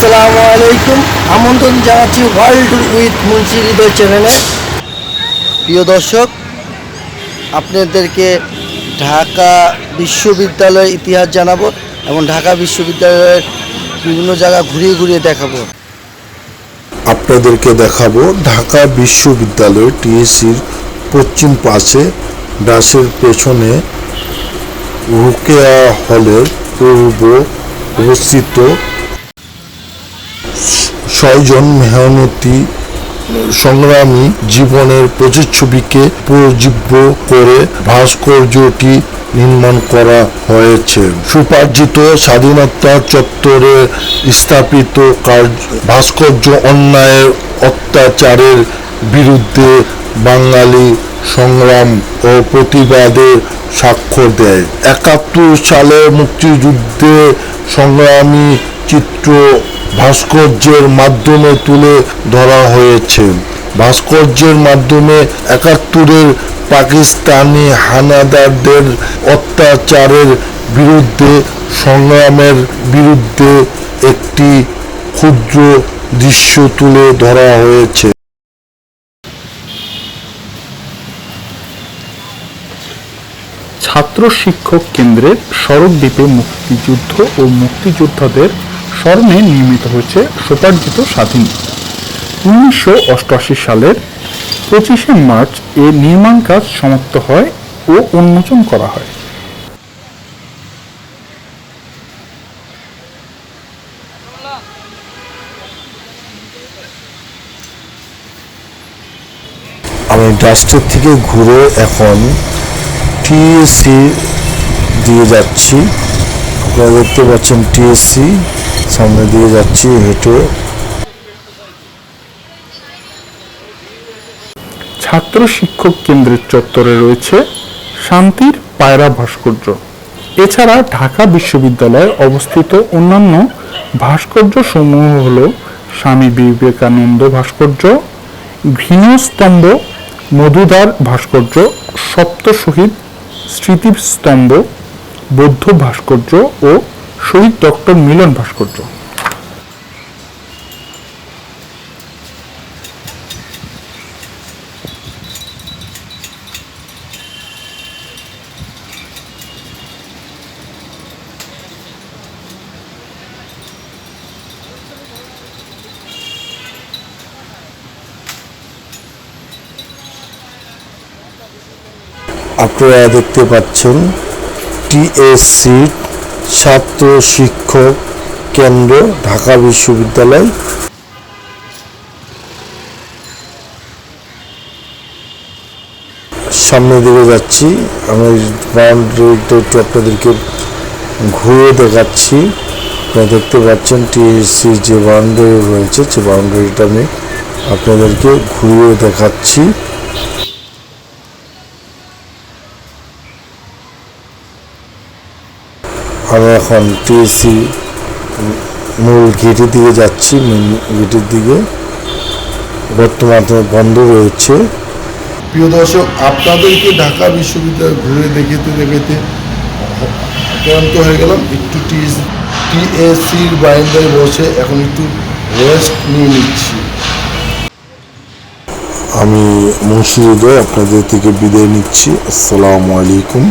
আসসালামু আলাইকুম। আমন্ত্রণ জানাচ্ছি ওয়ার্ল্ড উইথ মুন্সি হৃদয় চ্যানেলে প্রিয় দর্শক, আপনাদেরকে ঢাকা বিশ্ববিদ্যালয়ের ইতিহাস জানাব এবং ঢাকা বিশ্ববিদ্যালয়ের বিভিন্ন জায়গা ঘুরিয়ে ঘুরিয়ে দেখাবো। আপনাদেরকে দেখাবো ঢাকা বিশ্ববিদ্যালয় টিএসসির পশ্চিম পাশে, ডাসের পেছনে রুকেয়া হলের পূর্ব অবস্থিত ছয়জন মেহনতি, সংগ্রামী জীবনের প্রতিচ্ছবিকে প্রজীব্য করে ভাস্কর্যটি নির্মাণ করা হয়েছে। সুপার্জিত স্বাধীনতা চত্বরে স্থাপিত কার্য, ভাস্কর্য অন্যায়ের অত্যাচারের বিরুদ্ধে বাঙালি সংগ্রাম ও প্রতিবাদের স্বাক্ষর দেয়। একাত্তর সালে মুক্তিযুদ্ধে সংগ্রামী চিত্র ভাস্কর্যের মাধ্যমে তুলে ধরা হয়েছে। ভাস্কর্যের মাধ্যমে একাত্তরের পাকিস্তানি হানাদারদের অত্যাচারের বিরুদ্ধে, সংগ্রামের বিরুদ্ধে একটি ক্ষুদ্র দৃশ্য তুলে ধরা হয়েছে। ছাত্র শিক্ষক কেন্দ্রের সড়ক দ্বীপে মুক্তিযুদ্ধ ও মুক্তিযোদ্ধাদের স্মরণে নির্মিত হয়েছে সোপার্জিত স্বাধীন। উনিশশো অষ্টআশি সালের পঁচিশে মার্চ এর নির্মাণ কাজ সমাপ্ত হয় ও উন্মোচন করা হয়। আমি ডাস্টের থেকে ঘুরে এখন টিএসসি দিয়ে যাচ্ছি। আপনারা দেখতে পাচ্ছেন টিএসসি। সামনে দিয়ে যাচ্ছি, হেঁটে। ছাত্র শিক্ষক কেন্দ্রের চত্বরে রয়েছে শান্তির পায়রা ভাস্কর্য। এছাড়া ঢাকা বিশ্ববিদ্যালয়ে অবস্থিত অন্যান্য ভাস্কর্য সমূহ হল স্বামী বিবেকানন্দ ভাস্কর্য, ঘৃণস্তম্ভ, মধুদার ভাস্কর্য সপ্ত শহীদ স্মৃতিস্তম্ভ, বৌদ্ধ ভাস্কর্য ও শহীদ ডক্টর মিলন ভাস্কর্য। আপনারা দেখতে পাচ্ছেন টিএসসি ছাত্র শিক্ষক কেন্দ্র, ঢাকা বিশ্ববিদ্যালয়। সামনে দিকে যাচ্ছি, আমি বাউন্ডারিটা একটু আপনাদেরকে ঘুরে দেখাচ্ছি। আপনারা দেখতে পাচ্ছেন টিএসসি যে বাউন্ডারি রয়েছে যে বাউন্ডারিটা আমি আপনাদেরকে ঘুরিয়ে দেখাচ্ছি। আমি এখন টিএসসি মূল গেটের দিকে যাচ্ছি মেন গেটের দিকে। বর্তমানে বন্ধ রয়েছে। প্রিয় দর্শক আপনাদেরকে ঢাকা বিশ্ববিদ্যালয় ঘুরে দেখাতে দেখাতে ক্লান্ত হয়ে গেলাম। একটু টিএস টিএসসির বারান্দায় বসে এখন একটু রেস্ট নিয়ে নিচ্ছি। আমি মুন্সিদয় আপনাদের থেকে বিদায় নিচ্ছি। আসসালামু আলাইকুম।